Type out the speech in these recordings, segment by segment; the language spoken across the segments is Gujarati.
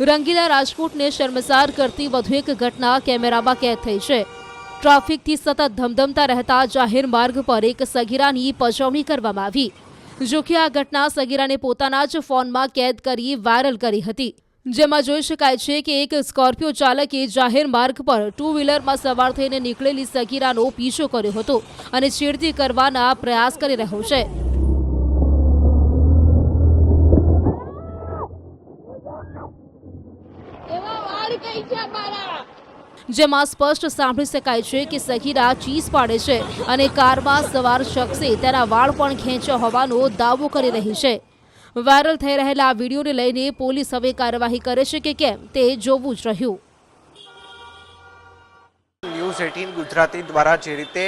રંગીલા રાજકોટને શર્મસાર કરતી વધુ એક ઘટના કેમેરામાં કેદ થઈ છે. ટ્રાફિકથી સતત ધમધમતા રહેતા જાહેર માર્ગ પર એક સગીરાની પજવણી કરવામાં આવી. જો કે આ ઘટના સગીરાને પોતાના જ ફોનમાં કેદ કરી વાયરલ કરી હતી. જેમાં જોઈ શકાય છે કે એક સ્કોર્પિયો ચાલકે જાહેર માર્ગ પર ટુ વ્હીલરમાં સવાર થઈને નીકળેલી સગીરાનો પીછો કર્યો હતો અને છેડતી કરવાના પ્રયાસ કરી રહ્યો છે એવા વાળ કઈ છે મારા જેમાં સ્પષ્ટ સાંભળી શકાય છે કે સગીરા ચીસ પાડે છે અને કારમાં સવાર શખ્સે તેના વાળ પણ ખેંચ્યા હોવાનો દાવો કરી રહી છે. વાયરલ થઈ રહેલા આ વિડીયોને લઈને પોલીસ હવે કાર્યવાહી કરે છે કે કેમ તે જોવું જ રહ્યું. ન્યૂઝ એટીન ગુજરાતી દ્વારા જે રીતે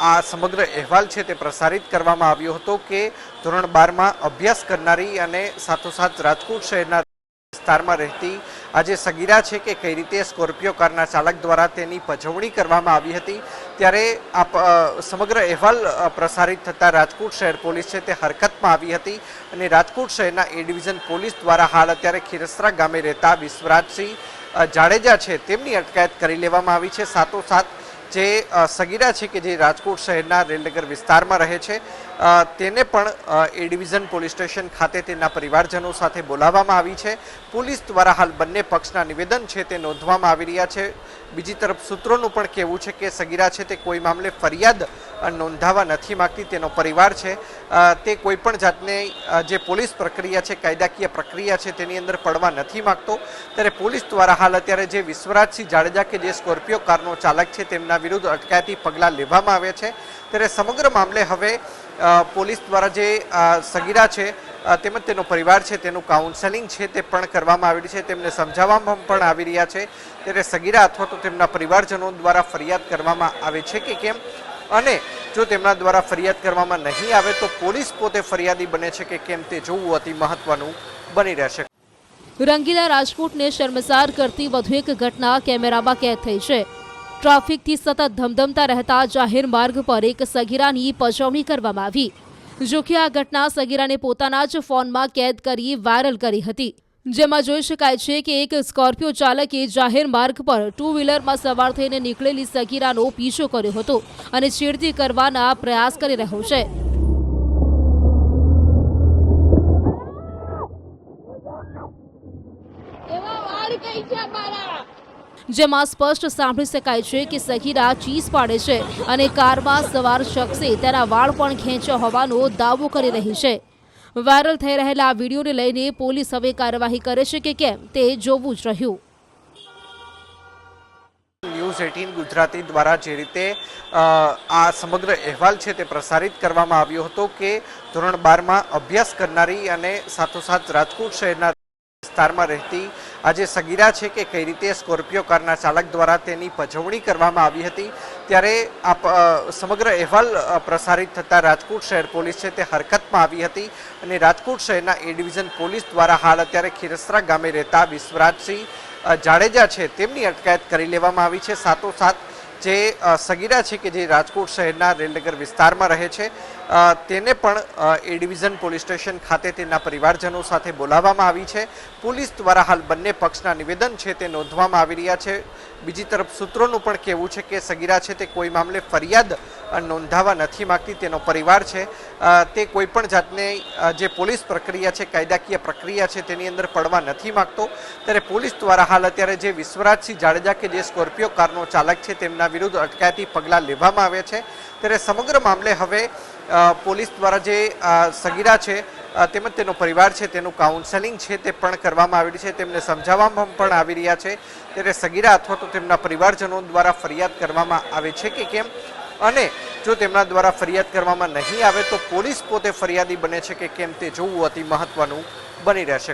આ સમગ્ર અહેવાલ છે તે પ્રસારિત કરવામાં આવ્યો હતો કે ધોરણ બારમાં અભ્યાસ કરનારી અને સાથોસાથ રાજકોટ શહેરના વિસ્તારમાં રહેતી આ જે સગીરા છે કે કઈ રીતે સ્કોર્પિયો કારના ચાલક દ્વારા તેની પજવણી કરવામાં આવી હતી, ત્યારે આ સમગ્ર અહેવાલ પ્રસારિત થતાં રાજકોટ શહેર પોલીસ છે તે હરકતમાં આવી હતી અને રાજકોટ શહેરના એ ડિવિઝન પોલીસ દ્વારા હાલ અત્યારે ખીરસરા ગામે રહેતા વિશ્વરાજસિંહ જાડેજા છે તેમની અટકાયત કરી લેવામાં આવી છે. સાથોસાથ જે સગીરા છે કે જે રાજકોટ શહેરના રેલનગર વિસ્તારમાં રહે છે તેને પણ એ ડિવિઝન પોલીસ સ્ટેશન ખાતે તેના પરિવારજનો સાથે બોલાવવામાં આવી છે. પોલીસ દ્વારા હાલ બંને પક્ષના નિવેદન છે તે નોંધવામાં આવી રહ્યા છે. બીજી તરફ સૂત્રોનું પણ કહેવું છે કે સગીરા છે તે કોઈ મામલે ફરિયાદ નોંધાવા નથી માગતી, તેનો પરિવાર છે. તે કોઈ પણ જાતની જે પોલીસ પ્રક્રિયા છે, કાયદાકીય પ્રક્રિયા છે, તેની અંદર પડવા નથી માગતો. ત્યારે પોલીસ દ્વારા હાલ અત્યારે જે વિશ્વરાજસિંહ જાડેજા કે જે સ્કોર્પિયો કારનો ચાલક છે, તેમના વિરુદ્ધ અટકાયતી પગલાં લેવામાં આવ્યા છે. ત્યારે સમગ્ર મામલે હવે પોલીસ દ્વારા જે સગીરા છે તેમજ તેનો પરિવાર છે, તેનું કાઉન્સેલિંગ છે, તે પણ કરવામાં આવી છે. તેમને સમજાવવામાં પણ આવી રહ્યા છે. ત્યારે સગીરા અથવા તો તેમના પરિવારજનો દ્વારા ફરિયાદ કરવામાં આવે છે કે કેમ? અને જો તેમના દ્વારા ફરિયાદ કરવામાં નહીં આવે તો પોલીસ પોતે ફરિયાદી બને છે કે કેમ તે જોવું અતિ મહત્વનું બની રહેશે. રંગીલા રાજકોટને શર્મસાર કરતી વધુ એક ઘટના કેમેરામાં કેદ થઈ છે. ટ્રાફિકથી સતત ધમધમતા રહેતા જાહેર માર્ગ પર એક સગીરાની પજવણી કરવામાં આવી. જોકે આ ઘટના સગીરાને પોતાના જ ફોનમાં કેદ કરી વાયરલ કરી હતી. જેમાં જોઈ શકાય છે કે એક સ્કોર્પિયો ચાલકે જાહેર માર્ગ પર ટુ વ્હીલરમાં સવાર થઈને નીકળેલી સગીરાનો પીછો કર્યો હતો અને છેડતી કરવાના પ્રયાસ કરી રહ્યો છે. જેમાં સ્પષ્ટ સાંભળી શકાય છે કે સગીરા ચીસ પાડે છે અને કારમાં સવાર શખ્સે તેના વાળ પણ ખેંચ્યા હોવાનો દાવો કરી રહી છે. વાયરલ થઈ રહેલા આ વિડીયોને લઈને પોલીસ હવે કાર્યવાહી કરે છે કે કેમ તે જોવું જ રહ્યું. ન્યૂઝ એટીન ગુજરાતી દ્વારા જે રીતે આ સમગ્ર અહેવાલ છે તે પ્રસારિત કરવામાં આવ્યો હતો કે ધોરણ બારમાં અભ્યાસ કરનારી અને સાથોસાથ રાજકોટ શહેરના વિસ્તારમાં રહેતી આ જે સગીરા છે કે કઈ રીતે સ્કોર્પિયો કારના ચાલક દ્વારા તેની પજવણી કરવામાં આવી હતી, ત્યારે આ સમગ્ર અહેવાલ પ્રસારિત થતાં રાજકોટ શહેર પોલીસ છે તે હરકતમાં આવી હતી અને રાજકોટ શહેરના એ ડિવિઝન પોલીસ દ્વારા હાલ અત્યારે ખીરસરા ગામે રહેતા વિશ્વરાજસિંહ જાડેજા છે તેમની અટકાયત કરી લેવામાં આવી છે. સાથોસાથ જે સગીરા છે કે જે રાજકોટ શહેરના રેલનગર વિસ્તારમાં રહે છે તેને પણ એ ડિવિઝન પોલીસ સ્ટેશન ખાતે તેના પરિવારજનો સાથે બોલાવવામાં આવી છે. પોલીસ દ્વારા હાલ બંને પક્ષના નિવેદન છે તે નોંધવામાં આવી રહ્યા છે. બીજી તરફ સૂત્રોનું પણ કહેવું છે કે સગીરા છે તે કોઈ મામલે ફરિયાદ નોંધાવા નથી માગતી, તેનો પરિવાર છે. તે કોઈ પણ જાતની જે પોલીસ પ્રક્રિયા છે, કાયદાકીય પ્રક્રિયા છે, તેની અંદર પડવા નથી માગતો. ત્યારે પોલીસ દ્વારા હાલ અત્યારે જે વિશ્વરાજસિંહ જાડેજા કે જે સ્કોર્પિયો કારનો ચાલક છે, તેમના વિરુદ્ધ અટકાયતી પગલાં લેવામાં આવ્યા છે. ત્યારે સમગ્ર મામલે હવે પોલીસ દ્વારા જે સગીરા છે તેમજ તેનો પરિવાર છે, તેનું કાઉન્સેલિંગ છે, તે પણ કરવામાં આવી છે. તેમને સમજાવવામાં પણ આવી રહ્યા છે. ત્યારે સગીરા અથવા તો તેમના પરિવારજનો દ્વારા ફરિયાદ કરવામાં આવે છે કે કેમ? અને જો તેમના દ્વારા ફરિયાદ કરવામાં નહીં આવે તો પોલીસ પોતે ફરિયાદી બને છે કે કેમ તે જોવું અતિ મહત્વનું બની રહેશે.